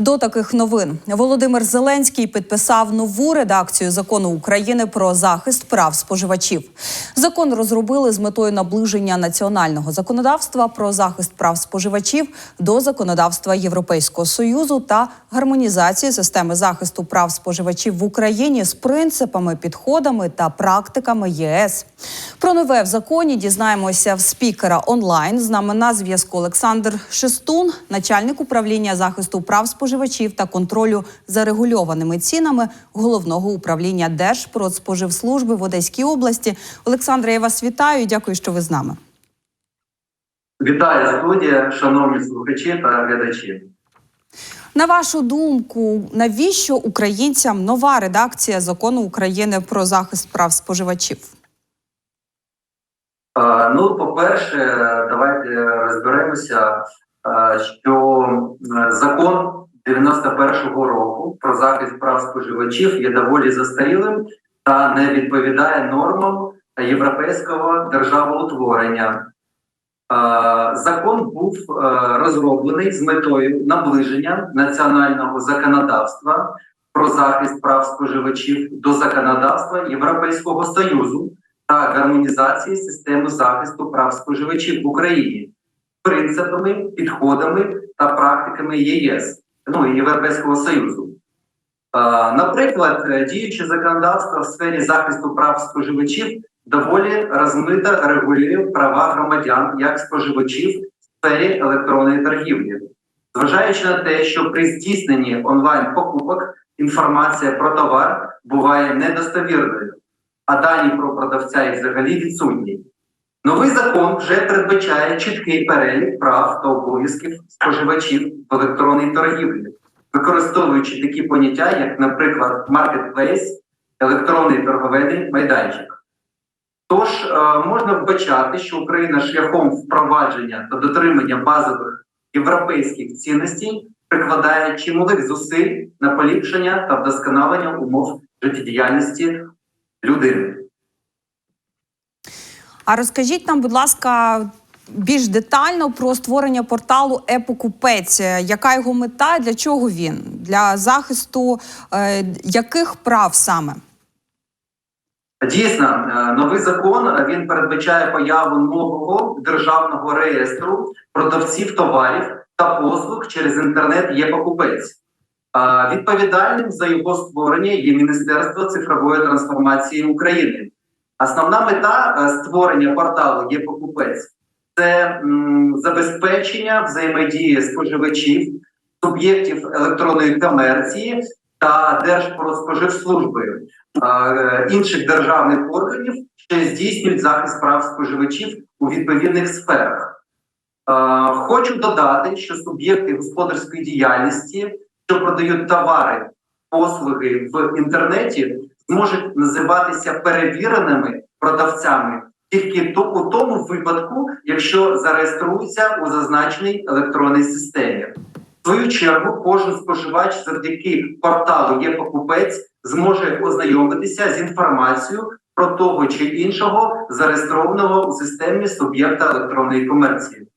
до таких новин. Володимир Зеленський підписав нову редакцію закону України про захист прав споживачів. Закон розробили з метою наближення національного законодавства про захист прав споживачів до законодавства Європейського союзу та гармонізації системи захисту прав споживачів в Україні з принципами, підходами та практиками ЄС. Про нове в законі дізнаємося в спікера онлайн. З нами на зв'язку Олександр Шестун, начальник управління захисту прав споживачів та контролю за регульованими цінами головного управління Держпродспоживслужби в Одеській області. Олександре, я вас вітаю. і Дякую, що ви з нами. Вітаю студія, шановні слухачі та глядачі. На вашу думку, навіщо українцям нова редакція закону України про захист прав споживачів? Ну, по-перше, давайте розберемося, що закон 91-го року про захист прав споживачів є доволі застарілим та не відповідає нормам європейського державоутворення. Е, Закон був е, розроблений з метою наближення національного законодавства про захист прав споживачів до законодавства Європейського Союзу та гармонізації системи захисту прав споживачів в Україні принципами, підходами та практиками ЄС ну Європейського Союзу. Наприклад, е, діюче законодавство в сфері захисту прав споживачів доволі розмито регулює права громадян як споживачів в сфері електронної торгівлі, зважаючи на те, що при здійсненні онлайн покупок інформація про товар буває недостовірною, а дані про продавця і взагалі відсутні. Новий закон вже передбачає чіткий перелік прав та обов'язків споживачів в електронній торгівлі, використовуючи такі поняття, як, наприклад, маркетплейс, електронний торговельний майданчик. Тож е, можна вбачати, що Україна шляхом впровадження та дотримання базових європейських цінностей прикладає чималих зусиль на поліпшення та вдосконалення умов життєдіяльності людини. А розкажіть нам, будь ласка, більш детально про створення порталу Епокупець. Яка його мета? Для чого він? Для захисту е, яких прав саме? Дійсно, е, новий закон е, він передбачає появу нового державного реєстру продавців товарів та послуг через інтернет є покупець. Відповідальним за його створення є Міністерство цифрової трансформації України. Основна мета е, створення порталу є покупець це забезпечення взаємодії споживачів, суб'єктів електронної комерції та Держпродспоживслужби е, інших державних органів, що здійснюють захист прав споживачів у відповідних сферах. Е, Хочу додати, що суб'єкти господарської діяльності, що продають товари, послуги в інтернеті, зможуть називатися перевіреними продавцями тільки у тому випадку, якщо зареєструються у зазначеній електронній системі. В свою чергу, кожен споживач завдяки порталу є покупець зможе ознайомитися з інформацією про того чи іншого зареєстрованого у системі суб'єкта електронної комерції.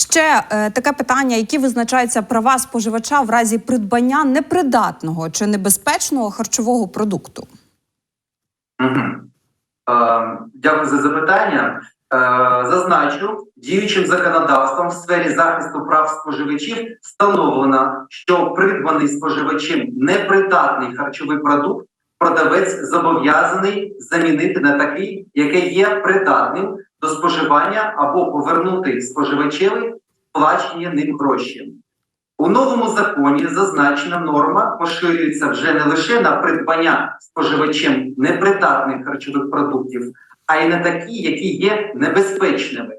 Ще е, таке питання: які визначаються права споживача в разі придбання непридатного чи небезпечного харчового продукту? Угу. Е, дякую за запитання. Е, зазначу, діючим законодавством в сфері захисту прав споживачів встановлено, що придбаний споживачем непридатний харчовий продукт продавець зобов'язаний замінити на такий, який є придатним до споживання або повернути споживачеві сплачені ним гроші. У новому законі зазначена норма поширюється вже не лише на придбання споживачем непридатних харчових продуктів, а й на такі, які є небезпечними.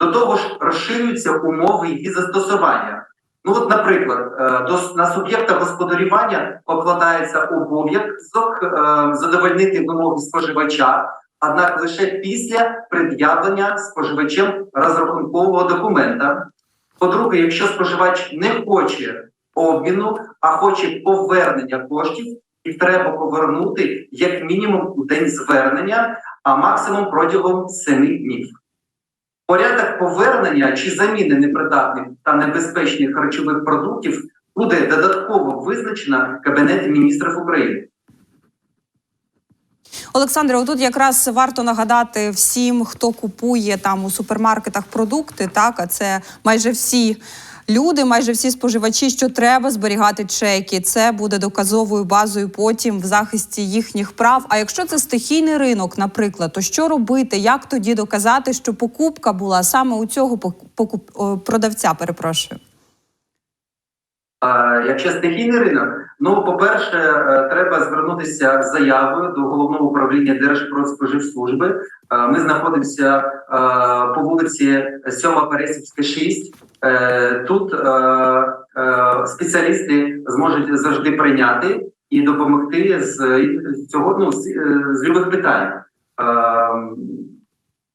До того ж, розширюються умови її застосування. Ну, от, наприклад, е, до на суб'єкта господарювання покладається обов'язок е, задовольнити вимоги споживача, однак лише після пред'явлення споживачем розрахункового документа. По-друге, якщо споживач не хоче обміну, а хоче повернення коштів, їх треба повернути як мінімум у день звернення, а максимум протягом 7 днів. Порядок повернення чи заміни непридатних та небезпечних харчових продуктів буде додатково визначено Кабінетом міністрів України. Олександре, отут якраз варто нагадати всім, хто купує там у супермаркетах продукти, так а це майже всі. Люди, майже всі споживачі, що треба зберігати чеки. Це буде доказовою базою потім в захисті їхніх прав. А якщо це стихійний ринок, наприклад, то що робити? Як тоді доказати, що покупка була саме у цього пок- покуп... продавця? Перепрошую. Якщо стихійний ринок, ну по-перше, е, треба звернутися з заявою до головного управління Держпродспоживслужби. Е, Ми знаходимося е, по вулиці 7 Пересівська, 6. Е, Тут спеціалісти зможуть завжди прийняти і допомогти з цього ну, з, любих питань.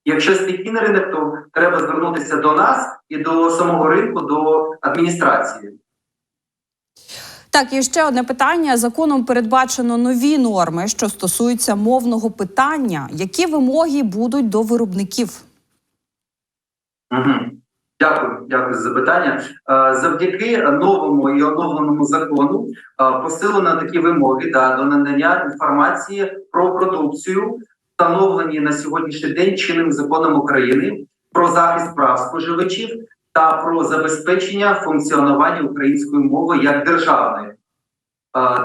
Якщо стихійний ринок, то треба звернутися до нас і до самого ринку, до адміністрації. Так, і ще одне питання. Законом передбачено нові норми, що стосуються мовного питання. Які вимоги будуть до виробників? Дякую, дякую за запитання. Е, Завдяки новому і оновленому закону е, посилено такі вимоги да, до надання інформації про продукцію, встановлені на сьогоднішній день чинним законом України про захист прав споживачів та про забезпечення функціонування української мови як державної. Е,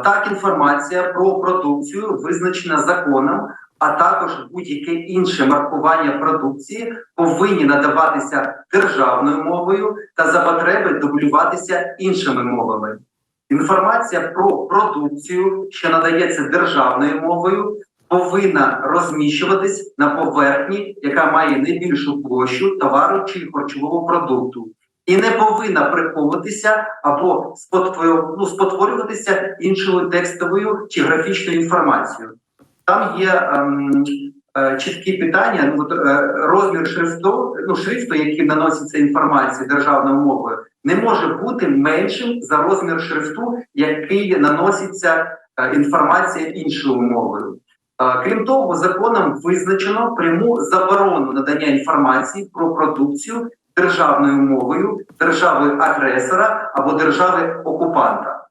Так, інформація про продукцію визначена законом, а також будь-яке інше маркування продукції повинні надаватися державною мовою та за потреби дублюватися іншими мовами. Інформація про продукцію, що надається державною мовою, повинна розміщуватись на поверхні, яка має найбільшу площу товару чи харчового продукту, і не повинна приховуватися або ну, спотворюватися іншою текстовою чи графічною інформацією. Там є ем, е, чіткі питання. Ну, е, розмір шрифту, ну, шрифту, який наноситься інформація державною мовою, не може бути меншим за розмір шрифту, який наноситься е, інформація іншою мовою. Крім того, законом визначено пряму заборону надання інформації про продукцію державною мовою держави агресора або держави окупанта.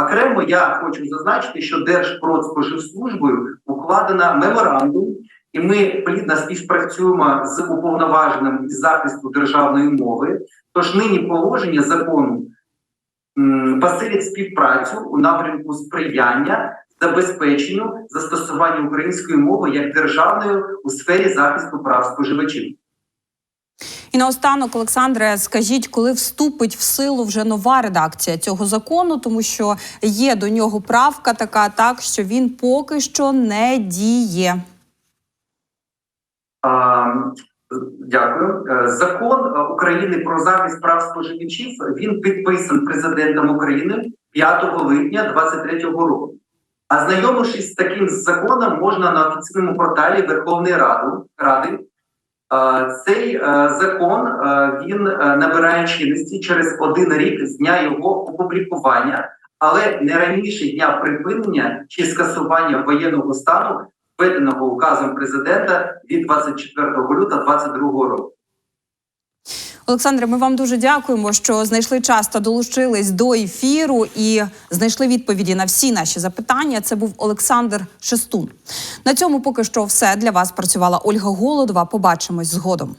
Окремо я хочу зазначити, що Держпродспоживслужбою укладена меморандум, і ми плідно співпрацюємо з уповноваженим із захисту державної мови. Тож нині положення закону посилять співпрацю у напрямку сприяння забезпеченню застосування української мови як державної у сфері захисту прав споживачів. І наостанок, Олександре, скажіть, коли вступить в силу вже нова редакція цього закону, тому що є до нього правка така, так що він поки що не діє. А, Дякую. Е, Закон е, України про захист прав споживачів він підписан президентом України 5 липня 2023 року. А знайомившись з таким законом, можна на офіційному порталі Верховної Ради. Ради. Е, Цей е, закон е, він набирає чинності через один рік з дня його опублікування, але не раніше дня припинення чи скасування воєнного стану введеного указом президента від 24 лютого 2022 року. Олександре, ми вам дуже дякуємо, що знайшли час та долучились до ефіру і знайшли відповіді на всі наші запитання. Це був Олександр Шестун. На цьому поки що все для вас працювала Ольга Голодова. Побачимось згодом.